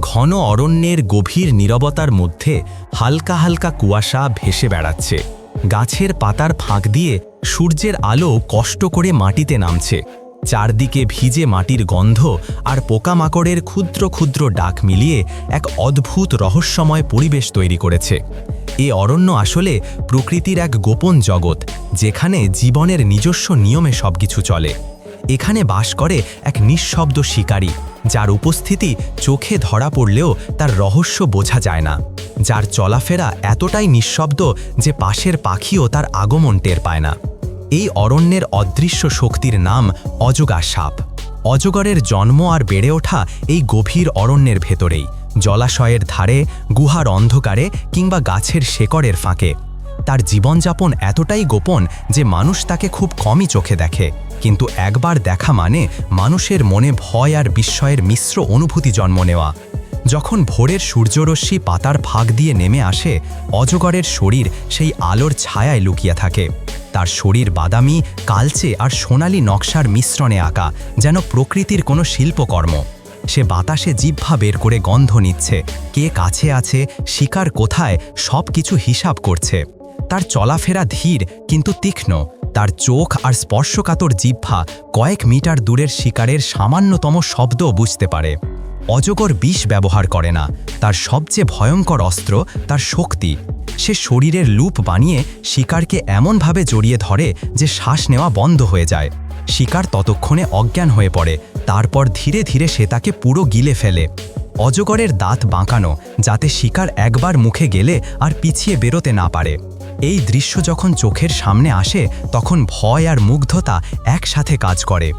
ঘন অরণ্যের গভীর নীরবতার মধ্যে হালকা হালকা কুয়াশা ভেসে বেড়াচ্ছে। গাছের পাতার ফাঁক দিয়ে সূর্যের আলো কষ্ট করে মাটিতে নামছে। চারদিকে ভিজে মাটির গন্ধ আর পোকামাকড়ের ক্ষুদ্র ক্ষুদ্র ডাক মিলিয়ে এক অদ্ভুত রহস্যময় পরিবেশ তৈরি করেছে। এ অরণ্য আসলে প্রকৃতির এক গোপন জগৎ, যেখানে জীবনের নিজস্ব নিয়মে সবকিছু চলে। এখানে বাস করে এক নিঃশব্দ শিকারী, যার উপস্থিতি চোখে ধরা পড়লেও তার রহস্য বোঝা যায় না। যার চলাফেরা এতটাই নিঃশব্দ যে পাশের পাখিও তার আগমন টের পায় না। এই অরণ্যের অদৃশ্য শক্তির নাম অজগা সাপ। অজগরের জন্ম আর বেড়ে ওঠা এই গভীর অরণ্যের ভেতরেই, জলাশয়ের ধারে, গুহার অন্ধকারে কিংবা গাছের শেকড়ের ফাঁকে। তার জীবনযাপন এতটাই গোপন যে মানুষ তাকে খুব কমই চোখে দেখে। কিন্তু একবার দেখা মানে মানুষের মনে ভয় আর বিস্ময়ের মিশ্র অনুভূতি জন্ম নেওয়া। যখন ভোরের সূর্যরশ্মি পাতার ফাঁক দিয়ে নেমে আসে, অজগরের শরীর সেই আলোর ছায়ায় লুকিয়ে থাকে। তার শরীর বাদামি, কালচে আর সোনালি নকশার মিশ্রণে আঁকা, যেন প্রকৃতির কোনো শিল্পকর্ম। সে বাতাসে জিহ্বা বের করে গন্ধ নিচ্ছে, কে কাছে আছে, শিকার কোথায় সব কিছু হিসাব করছে। তার চলাফেরা ধীর, কিন্তু তীক্ষ্ণ। তার চোখ আর স্পর্শকাতর জিহ্বা কয়েক মিটার দূরের শিকারের সামান্যতম শব্দও বুঝতে পারে। অজগর বিষ ব্যবহার করে না। তার সবচেয়ে ভয়ঙ্কর অস্ত্র তার শক্তি। সে শরীরের লুপ বানিয়ে শিকারকে এমনভাবে জড়িয়ে ধরে যে শ্বাস নেওয়া বন্ধ হয়ে যায়। শিকার ততক্ষণে অজ্ঞান হয়ে পড়ে, তারপর ধীরে ধীরে সে তাকে পুরো গিলে ফেলে। অজগরের দাঁত বাঁকানো, যাতে শিকার একবার মুখে গেলে আর পিছিয়ে বেরোতে না পারে। এই দৃশ্য যখন চোখের সামনে আসে, তখন ভয় আর মুগ্ধতা একসাথে কাজ করে।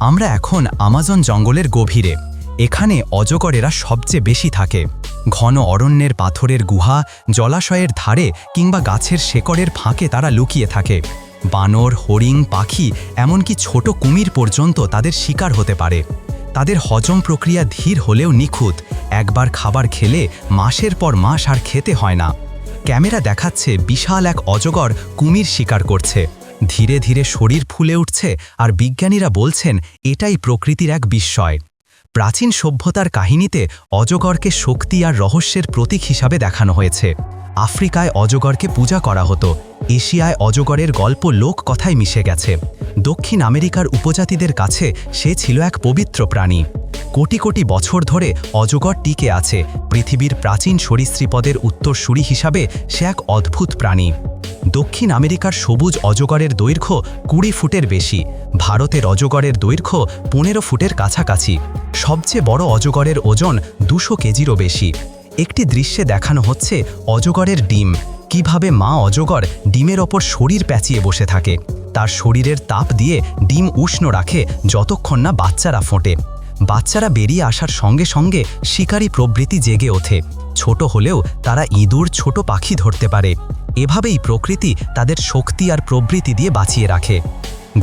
আমরা এখন আমাজন জঙ্গলের গভীরে। এখানে অজগরেরা সবচেয়ে বেশি থাকে। ঘন অরণ্যের পাথরের গুহা, জলাশয়ের ধারে কিংবা গাছের শেকড়ের ফাঁকে তারা লুকিয়ে থাকে। বানর হরিং পাখি, এমনকি ছোট কুমির পর্যন্ত তাদের শিকার হতে পারে। তাদের হজম প্রক্রিয়া ধীর হলেও নিখুঁত। একবার খাবার খেলে মাসের পর মাস আর খেতে হয় না। ক্যামেরা দেখাচ্ছে বিশাল এক অজগর কুমির শিকার করছে। ধীরে ধীরে শরীর ফুলে উঠছে আর বিজ্ঞানীরা বলছেন, এটাই প্রকৃতির এক বিস্ময়। প্রাচীন সভ্যতার কাহিনীতে অজগরকে শক্তি আর রহস্যের প্রতীক হিসাবে দেখানো হয়েছে। আফ্রিকায় অজগরকে পূজা করা হতো। এশিয়ায় অজগরের গল্প লোক কথায় মিশে গেছে। দক্ষিণ আমেরিকার উপজাতিদের কাছে সে ছিল এক পবিত্র প্রাণী। কোটি কোটি বছর ধরে অজগর টিকে আছে। পৃথিবীর প্রাচীন সরীসৃপদের উত্তরসূরি হিসাবে সে এক অদ্ভুত প্রাণী। দক্ষিণ আমেরিকার সবুজ অজগরের দৈর্ঘ্য কুড়ি ফুটের বেশি। ভারতের অজগরের দৈর্ঘ্য পনেরো ফুটের কাছাকাছি। সবচেয়ে বড় অজগরের ওজন দুশো কেজিরও বেশি। একটি দৃশ্যে দেখানো হচ্ছে অজগরের ডিম। কীভাবে মা অজগর ডিমের ওপর শরীর প্যাঁচিয়ে বসে থাকে। তার শরীরের তাপ দিয়ে ডিম উষ্ণ রাখে যতক্ষণ না বাচ্চারা ফোটে। বাচ্চারা বেরিয়ে আসার সঙ্গে সঙ্গে শিকারী প্রবৃত্তি জেগে ওঠে। ছোট হলেও তারা ইঁদুর, ছোট পাখি ধরতে পারে। এভাবেই প্রকৃতি তাদের শক্তি আর প্রবৃত্তি দিয়ে বাঁচিয়ে রাখে।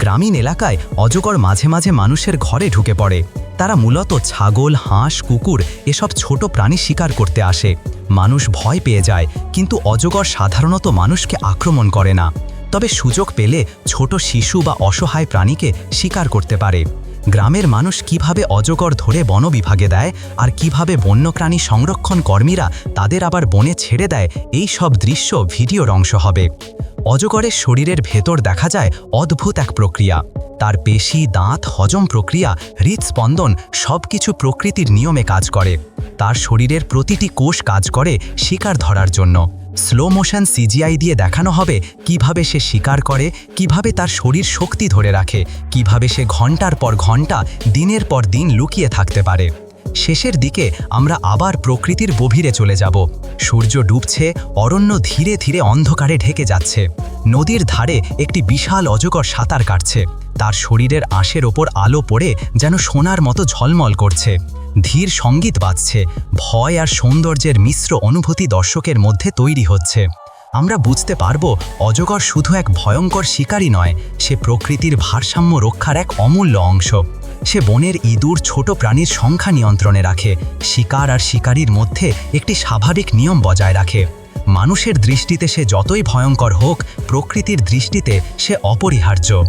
গ্রামীণ এলাকায় অজগর মাঝে মাঝে মানুষের ঘরে ঢুকে পড়ে। তারা মূলত ছাগল, হাঁস, কুকুর এসব ছোট প্রাণী শিকার করতে আসে। মানুষ ভয় পেয়ে যায়, কিন্তু অজগর সাধারণত মানুষকে আক্রমণ করে না। তবে সুযোগ পেলে ছোট শিশু বা অসহায় প্রাণীকে শিকার করতে পারে। গ্রামের মানুষ কীভাবে অজগর ধরে বন বিভাগে দেয় আর কীভাবে বন্যপ্রাণী সংরক্ষণ কর্মীরা তাদের আবার বনে ছেড়ে দেয়, এই সব দৃশ্য ভিডিওর অংশ হবে। অজগরের শরীরের ভেতর দেখা যায় অদ্ভুত এক প্রক্রিয়া। তার পেশি, দাঁত, হজম প্রক্রিয়া হৃদস্পন্দন সব কিছু প্রকৃতির নিয়মে কাজ করে। তার শরীরের প্রতিটি কোষ কাজ করে শিকার ধরার জন্য। স্লো মোশন সিজিআই দিয়ে দেখানো হবে কীভাবে সে শিকার করে, কীভাবে তার শরীর শক্তি ধরে রাখে, কীভাবে সে ঘণ্টার পর ঘণ্টা, দিনের পর দিন লুকিয়ে থাকতে পারে। শেষের দিকে আমরা আবার প্রকৃতির গভীরে চলে যাব। সূর্য ডুবছে, অরণ্য ধীরে ধীরে অন্ধকারে ঢেকে যাচ্ছে। নদীর ধারে একটি বিশাল অজগর সাঁতার কাটছে। তার শরীরের আঁশের ওপর আলো পড়ে যেন সোনার মতো ঝলমল করছে। ধীর সংগীত বাজছে, ভয় আর সৌন্দর্যের মিশ্র অনুভূতি দর্শকের মধ্যে তৈরি হচ্ছে। আমরা বুঝতে পারব, অজগর শুধু এক ভয়ঙ্কর শিকারী নয়, সে প্রকৃতির ভারসাম্য রক্ষার এক অমূল্য অংশ। সে বনের ইঁদুর ছোট প্রাণীর সংখ্যা নিয়ন্ত্রণে রাখে, শিকার আর শিকারীর মধ্যে একটি স্বাভাবিক নিয়ম বজায় রাখে। মানুষের দৃষ্টিতে সে যতই ভয়ঙ্কর হোক, প্রকৃতির দৃষ্টিতে সে অপরিহার্য।